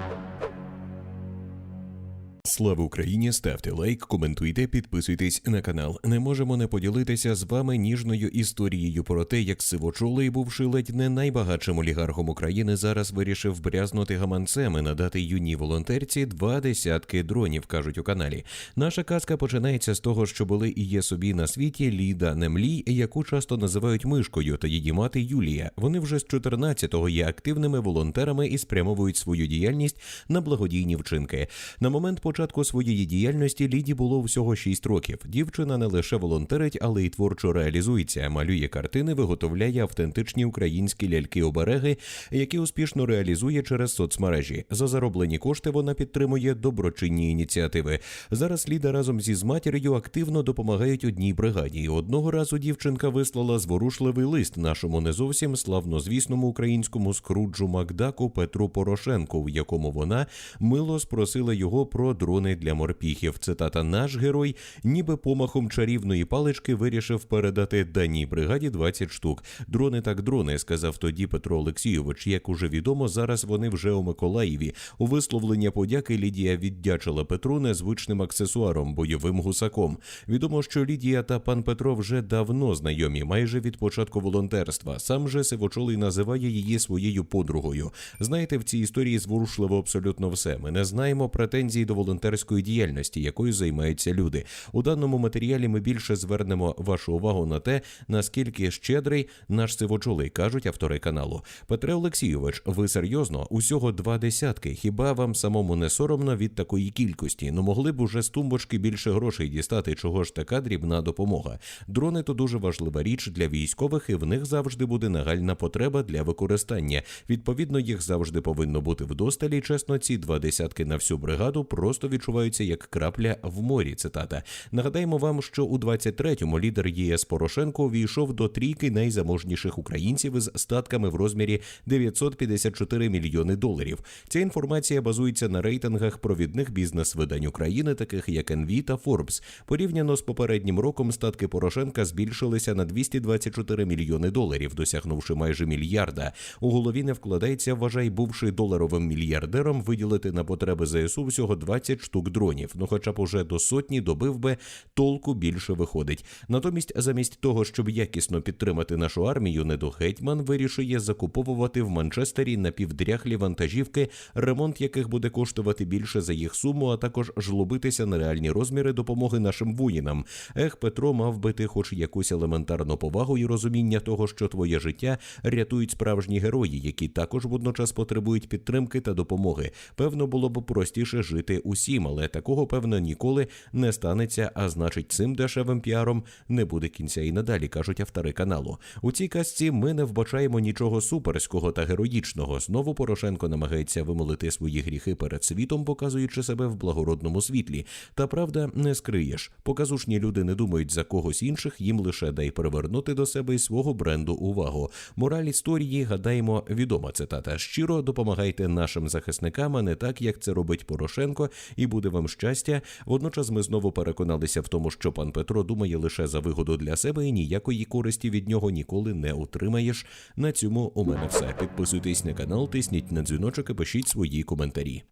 Thank you. Слава Україні! Ставте лайк, коментуйте, підписуйтесь на канал. Не можемо не поділитися з вами ніжною історією про те, як сивочолий, бувши ледь не найбагатшим олігархом України, зараз вирішив брязнути гаманцем і надати юній волонтерці два десятки дронів. кажуть у каналі. Наша казка починається з того, що були і є собі на світі Ліда Немлій, яку часто називають мишкою, та її мати Юлія. Вони вже з 14-го є активними волонтерами і спрямовують свою діяльність на благодійні вчинки. На момент початку своєї діяльності Ліді було всього 6 років. Дівчина не лише волонтерить, але й творчо реалізується, малює картини, виготовляє автентичні українські ляльки-обереги, які успішно реалізує через соцмережі. За зароблені кошти вона підтримує доброчинні ініціативи. Зараз Ліда разом зі матір'ю активно допомагають одній бригаді. Одного разу дівчинка вислала зворушливий лист нашому не зовсім славнозвісному українському скруджу Макдаку Петру Порошенку, в якому вона мило спросила його про дрони для морпіхів. Цитата наш герой, ніби помахом чарівної палички вирішив передати даній бригаді 20 штук. Дрони так дрони, сказав тоді Петро Олексійович. Як уже відомо, зараз вони вже у Миколаєві. У висловлення подяки Лідія віддячила Петру незвичним аксесуаром, бойовим гусаком. Відомо, що Лідія та пан Петро вже давно знайомі, майже від початку волонтерства. Сам же Сивочолий називає її своєю подругою. Знаєте, в цій історії зворушливо абсолютно все. Ми не знаємо претензій до волонтерської діяльності, якою займаються люди. У даному матеріалі ми більше звернемо вашу увагу на те, наскільки щедрий наш сивочолий, кажуть автори каналу. Петре Олексійович, ви серйозно? Усього два десятки. Хіба вам самому не соромно від такої кількості? Ну могли б уже з тумбочки більше грошей дістати, чого ж така дрібна допомога. Дрони то дуже важлива річ для військових, і в них завжди буде нагальна потреба для використання. Відповідно, їх завжди повинно бути вдосталі. Чесно, ці два десятки на всю бригаду просто відчуваються як крапля в морі. Цитата. Нагадаємо вам, що у 23-му лідер ЄС Порошенко увійшов до трійки найзаможніших українців із статками в розмірі 954 мільйони доларів. Ця інформація базується на рейтингах провідних бізнес-видань України, таких як НВ та Forbes. Порівняно з попереднім роком статки Порошенка збільшилися на 224 мільйони доларів, досягнувши майже мільярда. У голові не вкладається, вважай, бувши доларовим мільярдером, виділити на потреби ЗСУ всього 20 штук дронів. Ну, хоча б уже до сотні добив би толку більше виходить. Натомість, замість того, щоб якісно підтримати нашу армію, недогетьман вирішує закуповувати в Манчестері напівдряхлі вантажівки, ремонт яких буде коштувати більше за їх суму, а також жлобитися на реальні розміри допомоги нашим воїнам. Ех, Петро мав би ти хоч якусь елементарну повагу і розуміння того, що твоє життя рятують справжні герої, які також водночас потребують підтримки та допомоги. Певно, було б простіше жити усім, але такого певно ніколи не станеться. А значить, цим дешевим піаром не буде кінця і надалі, кажуть автори каналу. У цій казці ми не вбачаємо нічого суперського та героїчного. Знову Порошенко намагається вимолити свої гріхи перед світом, показуючи себе в благородному світлі. Та правда не скриєш. Показушні люди не думають за когось інших, їм лише дай привернути до себе і свого бренду увагу. Мораль історії, гадаємо, відома цитата. Щиро допомагайте нашим захисникам, а не так, як це робить Порошенко, і буде вам щастя. Водночас ми знову переконалися в тому, що пан Петро думає лише за вигоду для себе і ніякої користі від нього ніколи не отримаєш. На цьому у мене все. Підписуйтесь на канал, тисніть на дзвіночок і пишіть свої коментарі.